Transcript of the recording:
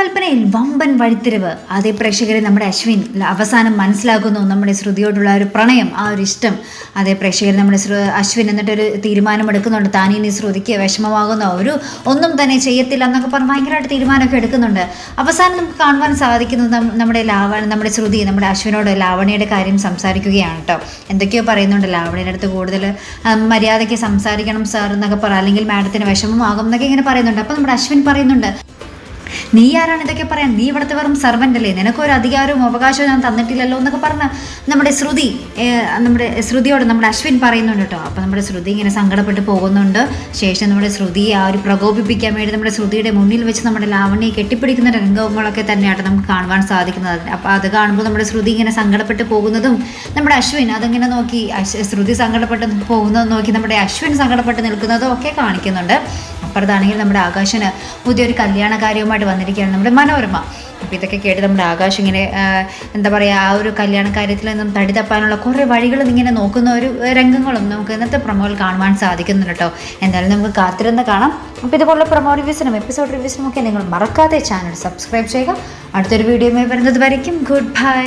രൂപകൽപ്പനയിൽ വമ്പൻ വഴിത്തിരിവ്. അതേ പ്രേക്ഷകരെ നമ്മുടെ അശ്വിൻ അവസാനം മനസ്സിലാക്കുന്നു. നമ്മുടെ ശ്രുതിയോടുള്ള ഒരു പ്രണയം ആ ഒരു ഇഷ്ടം. അതേ പ്രേക്ഷകർ നമ്മുടെ അശ്വിൻ എന്നിട്ടൊരു തീരുമാനം എടുക്കുന്നുണ്ട് താൻ ഇനി ശ്രുതിക്ക് വിഷമമാകുന്ന ഒരു ഒന്നും തന്നെ ചെയ്യത്തില്ല എന്നൊക്കെ പറഞ്ഞ് ഭയങ്കരമായിട്ട് തീരുമാനമൊക്കെ എടുക്കുന്നുണ്ട്. അവസാനം നമുക്ക് കാണുവാൻ സാധിക്കുന്നത് നമ്മുടെ ലാവണ നമ്മുടെ ശ്രുതി നമ്മുടെ അശ്വിനോട് ലാവണിയുടെ കാര്യം സംസാരിക്കുകയാണ് കേട്ടോ. എന്തൊക്കെയോ പറയുന്നുണ്ട്. ലാവണിയുടെ അടുത്ത് കൂടുതൽ മര്യാദയ്ക്ക് സംസാരിക്കണം സാർ എന്നൊക്കെ പറ അല്ലെങ്കിൽ മാഡത്തിന് വിഷമമാകും എന്നൊക്കെ ഇങ്ങനെ പറയുന്നുണ്ട്. അപ്പോൾ നമ്മുടെ അശ്വിൻ പറയുന്നുണ്ട് നീ ആരാണ് ഇതൊക്കെ പറയാൻ? നീ ഇവിടുത്തെ വെറും സർവന്റ് അല്ലേ? നിനക്കൊരു അധികാരവും അവകാശവും ഞാൻ തന്നിട്ടില്ലല്ലോ എന്നൊക്കെ പറഞ്ഞ് നമ്മുടെ ശ്രുതി നമ്മുടെ ശ്രുതിയോട് നമ്മുടെ അശ്വിൻ പറയുന്നുണ്ട് കേട്ടോ. അപ്പോൾ നമ്മുടെ ശ്രുതി ഇങ്ങനെ സങ്കടപ്പെട്ട് പോകുന്നുണ്ട്. ശേഷം നമ്മുടെ ശ്രുതിയെ ആ ഒരു പ്രകോപിപ്പിക്കാൻ വേണ്ടി നമ്മുടെ ശ്രുതിയുടെ മുന്നിൽ വെച്ച് നമ്മുടെ ലാവണ്യെ കെട്ടിപ്പിടിക്കുന്ന രംഗങ്ങളൊക്കെ തന്നെയാണ് നമുക്ക് കാണുവാൻ സാധിക്കുന്നത്. അപ്പോൾ അത് കാണുമ്പോൾ നമ്മുടെ ശ്രുതി ഇങ്ങനെ സങ്കടപ്പെട്ട് പോകുന്നതും നമ്മുടെ അശ്വിൻ അതിങ്ങനെ നോക്കി ശ്രുതി സങ്കടപ്പെട്ട് പോകുന്നതും നോക്കി നമ്മുടെ അശ്വിൻ സങ്കടപ്പെട്ട് നിൽക്കുന്നതും ഒക്കെ കാണിക്കുന്നുണ്ട്. അപ്പുറത്താണെങ്കിൽ നമ്മുടെ ആകാശന് പുതിയൊരു കല്യാണ കാര്യവുമായിട്ട് വന്നിരിക്കുകയാണ് നമ്മുടെ മനോരമ. അപ്പോൾ ഇതൊക്കെ കേട്ട് നമ്മുടെ ആകാശ് ഇങ്ങനെ എന്താ പറയുക ആ ഒരു കല്യാണ കാര്യത്തിൽ നിന്നും തടി തപ്പാനുള്ള കുറേ വഴികൾ ഇങ്ങനെ നോക്കുന്ന ഒരു രംഗങ്ങളും നമുക്ക് ഇന്നത്തെ പ്രൊമോയിൽ കാണുവാൻ സാധിക്കുന്നുണ്ട് കേട്ടോ. എന്തായാലും നമുക്ക് കാത്തിരുന്ന് കാണാം. അപ്പോൾ ഇതുപോലുള്ള പ്രൊമോ റിവ്യൂസിനും എപ്പിസോഡ് റിവ്യൂസിനും ഒക്കെ നിങ്ങൾ മറക്കാതെ ചാനൽ സബ്സ്ക്രൈബ് ചെയ്യുക. അടുത്തൊരു വീഡിയോയുമായി വരുന്നത് വരയ്ക്കും. Good bye.